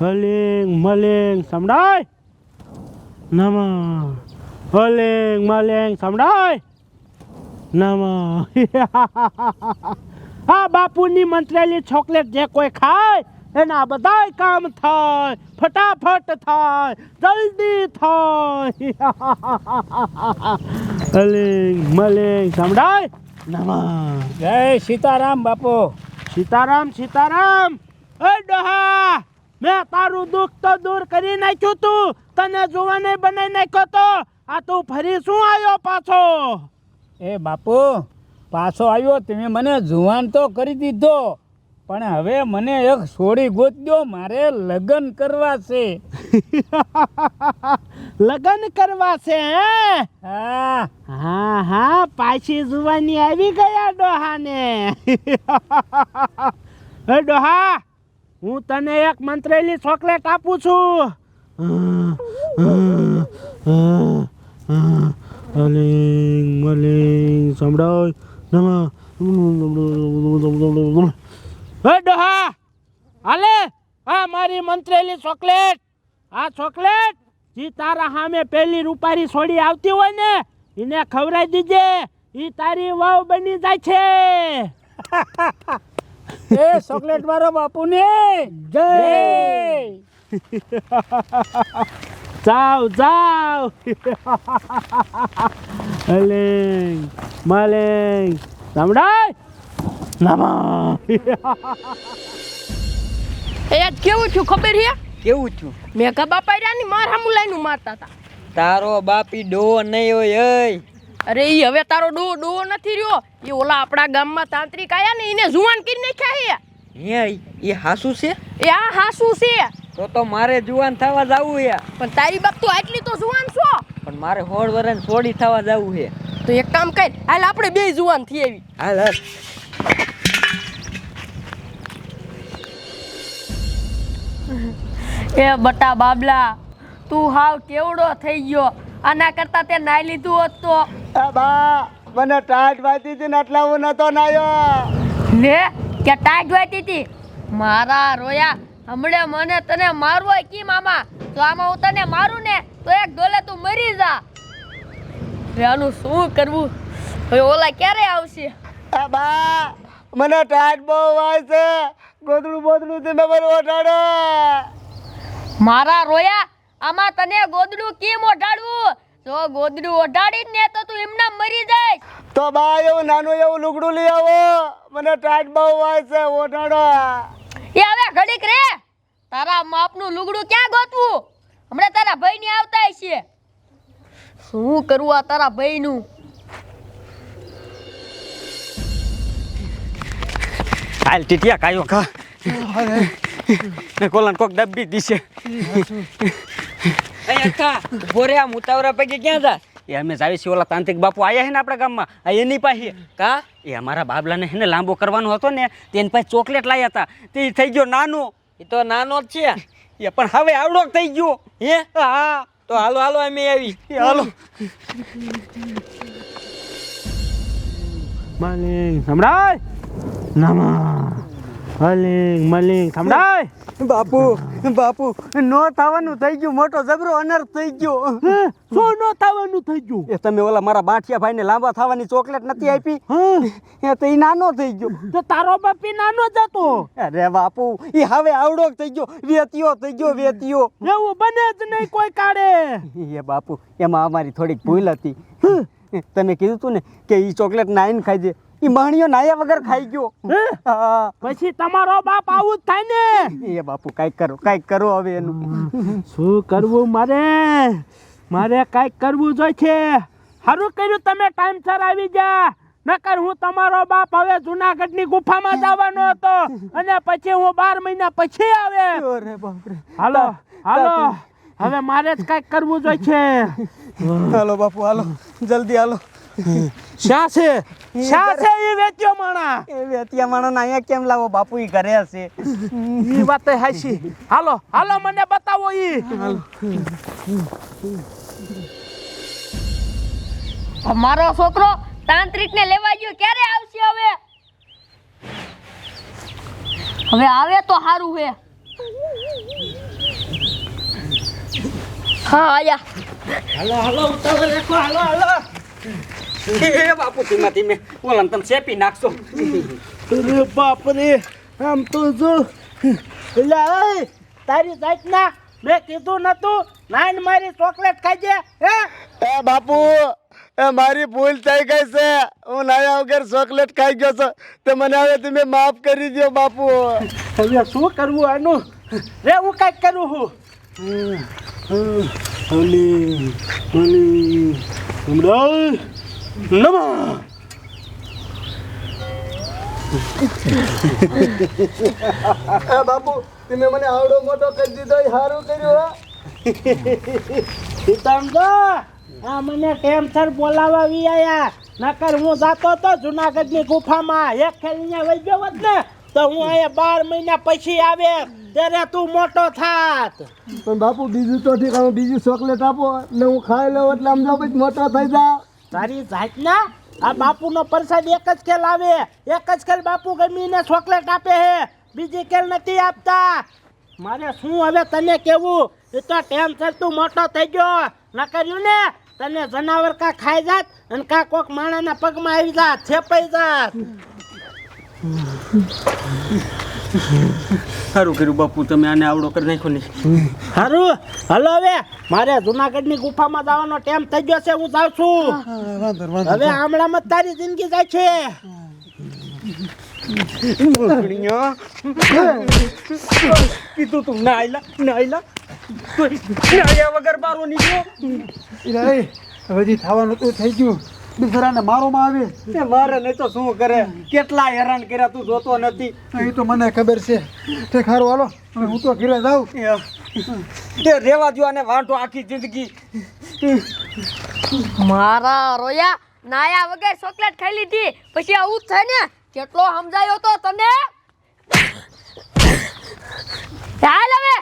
હલિંગ મલિંગ સમડાય! નમ! હલિંગ મલિંગ સમડાય! નમ! આ બાપુની મંત્રેલી ચોકલેટ જે કોઈ ખાય એના બધાય કામ થાય. ફટાફટ થાય. જલ્દી થાય. હલિંગ મલિંગ સમડાય! નમ! જય સીતારામ બાપુ. સીતારામ સીતારામ! એ ડોહા! મેં તારું દુઃખ તો દૂર કરી નાખ્યું તું. તને જોવાને બનાવી નાખ્યો તો. આ તું ફરી શું આવ્યો પાછો? એ બાપુ પાછો આવ્યો તમે મને જુવાન તો કરી દીધો. પણ હવે મને એક સોડી ગોત્યો મારે લગ્ન કરવા છે. લગ્ન કરવા છે હે? હા. હા પાછી જુવાની આવી ગયા ડોહાને. ડોહા હું તને એક મંત્રેલી ચોકલેટ આપું છું અલિંગ મલિંગ સંભળાય નમઃ એ ડોહા હાલે આ મારી મંત્રેલી ચોકલેટ આ ચોકલેટ જી તારા સામે પેલી રૂપારી છોડી આવતી હોય ને એને ખવડાવી દીજે એ તારી વાવ બની જાય છે એ ચોકલેટ વાળો બાપુ ને જય. જાવ જાવ. અલિંગ મલિંગ. સાંભળાય નામા. એ આજ કેવું થયું ખબર છે કેવું છું મેઘા બાપા રહ્યા ની માર હામું લઈને મારતા હતા. તારો બાપી ડો નહીં હોય એય અરે ઈ હવે તારો ડો ડો નથી રહ્યો. એ ઓલા આપણા ગામમાં તાંત્રિક આયા ને એને જુવાન કરી નાખ્યા હે. એ હાસુ છે? એ આ હાસુ છે. તો તો મારે જુવાન થવા જવું હે. પણ તારી બાપ તો આટલી તો જુવાન છો. પણ મારે હોળ વરણ છોડી થવા જવું હે. તો એક કામ કર હાલ આપણે બે જુવાન થઈ આવી. હાલ હાલ. એ બટા બાબલા તું હાવ કેવડો થઈ ગયો. આના કરતા તે નાઈ લીધું હોત તો. બા મને ટાટ વાતી હતી ને એટલે હું નતો નાયો લે કે ટાઈટ વાતી હતી? મારા રોયા હમણે મને તને મારવો કી મામા? તો આમાં હું તને મારું ને તો એક ડોલે તું મરી જા. આનું શું કરવું? હવે ઓલા ક્યારે આવશે? બા મને ટાટ બહુ વાય છે. ગોદડું બોદડું તમે મને ઓઢાડો મારા રોયા આમાં તને ગોદડું કેમ ઓઢાડવું? જો ગોદડું ઓઢાડી ને તો તું એમના મરી જાય. તો બા એવું નાનું એવું લુગડું લઈ આવો. મને ટાઈટ બહુ હોય છે ઓઢાડો એ હવે ઘડીક રે. તારા માપનું લુગડું ક્યાં ગોતવું? હમણાં તારા ભાઈ આવતા છે. શું કરવું આ તારા ભાઈનું? હાલ ટીટિયા કાયો. ખા ને કોલાન કોક દબી દીશે. બોરે આ મુતાવરા પૈકી ક્યાં જા? એ અમે જાવી છીએ ઓલા તાંત્રિક બાપુ આયા છે ને આપણા ગામમાં. આ એની પાસે કા? એ અમારા બાબલાને હે ને લાંબો કરવાનો હતો ને તેની પાસે ચોકલેટ લાવ્યા હતા. તે થઈ ગયો નાનો. એ તો નાનો જ છે. એ પણ હવે આવડો થઈ ગયો. હે? હા. તો હાલો હાલો અમે આવી. હાલો. મલિંગ સંભળાય નમઃ હલિંગ મલિંગ સંભળાય બાપુ બાપુ નો થવાનું થઈ ગયું મોટો જબરો અનર્થ થઈ ગયો. શું નો થવાનું થઈ ગયું? એ તમે ઓલા મારા બાઠિયા ભાઈને લાંબા થવાની ચોકલેટ નથી આપી? એ તો એ નાનો થઈ ગયો. તો તારો બાપી નાનો જ હતો. અરે બાપુ એ હવે આવડો થઈ ગયો. વેતિયો થઈ ગયો વેતિયો. એવું બને જ નહીં કોઈ કાઢે એ બાપુ એમાં અમારી થોડીક ભૂલ હતી. તમે કીધું તું ને કે એ ચોકલેટ નાઈન ખાઈ દે. એ માણીઓ નાયા વગર ખાઈ ગયો. હે? પછી તમારો બાપ આવું જ થાય ને? એ બાપુ કાંઈક કરો કાંઈક કરો હવે એનું. શું કરવું મારે? મારે કાંઈક કરવું જોઈએ છે સારું કર્યું તમે ટાઈમસર આવી જા નકર હું તમારો બાપ હવે જુનાગઢની ગુફામાં જવાનો હતો. અને પછી હું બાર મહિના પછી આવે. હાલો હાલો. હવે મારે જ કાંઈક કરવું જોઈએ છે હાલો બાપુ હાલો. જલ્દી હાલો. શા છે શા છે એ વેચ્યો માણા. એ વેચ્યા માણસ અહીંયા કેમ લાવો? બાપુ એ ઘરે હશે એ વાત હાશી હાલો હાલો મને બતાવો ઈ. મારો છોકરો તાંત્રિક ને લેવા ગયો. ક્યારે આવશે હવે? હવે આવે તો સારું હે. હા આયા. હાલો હાલો ઉતાવળ રાખો. હાલો હાલો. એ બાપુ ધીમે ધીમે. ઓલા તમે શેપી નાખશો. અરે બાપ રે આમ તો જો. એટલે તારી જાતના મેં કીધું નતું. નાઈન મારી ચોકલેટ ખાજે હે? એ બાપુ એ મારી ભૂલ થઈ ગઈ છે. હું નાયા વગર ચોકલેટ ખાઈ ગયો છું. તે મને હવે તમે માફ કરી દો બાપુ. હવે શું કરવું આનું? રે હું કાંઈક કરું છું ઓલી ઓલી હમણાં નમા. બાપુ તમે મને આવડો મોટો કરી દીધો એ સારું કર્યું હો? આ મને ટેમસર બોલાવા વી આયા. નકર હું જાતો તો જુનાગઢની ગુફામાં એક ખેલીને વહી ગયો હોત ને તો હું અહીંયા બાર મહિના પછી આવે. ત્યારે તું મોટો થાત. પણ બાપુ બીજું તો ઠીક બીજું ચોકલેટ આપો ને હું ખાઈ લઉં એટલે આમ જો મોટો થઈ જા તારી જાતના આ બાપુનો પ્રસાદ એક જ ખેલ આવે. એક જ ખેલ બાપુ ગમીને ચોકલેટ આપે હે. બીજી ખેલ નથી આપતા. મારે શું હવે તને કેવું? એ તો ટેન્શન તું મોટો થઈ ગયો. ન કર્યું ને તને જનાવર કા ખાઈ જાત અને કા કોક માણાના પગમાં આવી જાત, છેપાઈ જાત. સારું કર્યું બાપુ તમે આને આવડો કરી નાખો ને. સારું હલો હવે. મારે જુનાગઢની ગુફામાં જવાનો ટાઈમ થઈ ગયો છે હું જાઉં છું. હવે આમળામાં તારી જિંદગી જાય છે. કીધું તું ના આયલા ના આયલા. વગર બારો નીકળ્યો હજી થવાનું તો થઈ ગયું બિચારાને મારોમાં આવે? મારે નહીં તો શું કરે? કેટલા હેરાન કર્યા તું જોતો નથી. એ તો મને ખબર છે. તે ખારું હાલો હું તો ઘીરે જાઉં. તે રેવા જો આને વાંઢો આખી જિંદગી. મારા રોયા નાયા વગર ચોકલેટ ખાઈ લીધી. પછી આવું જ થાય ને? કેટલો સમજાયો તો તને? હાલ હવે.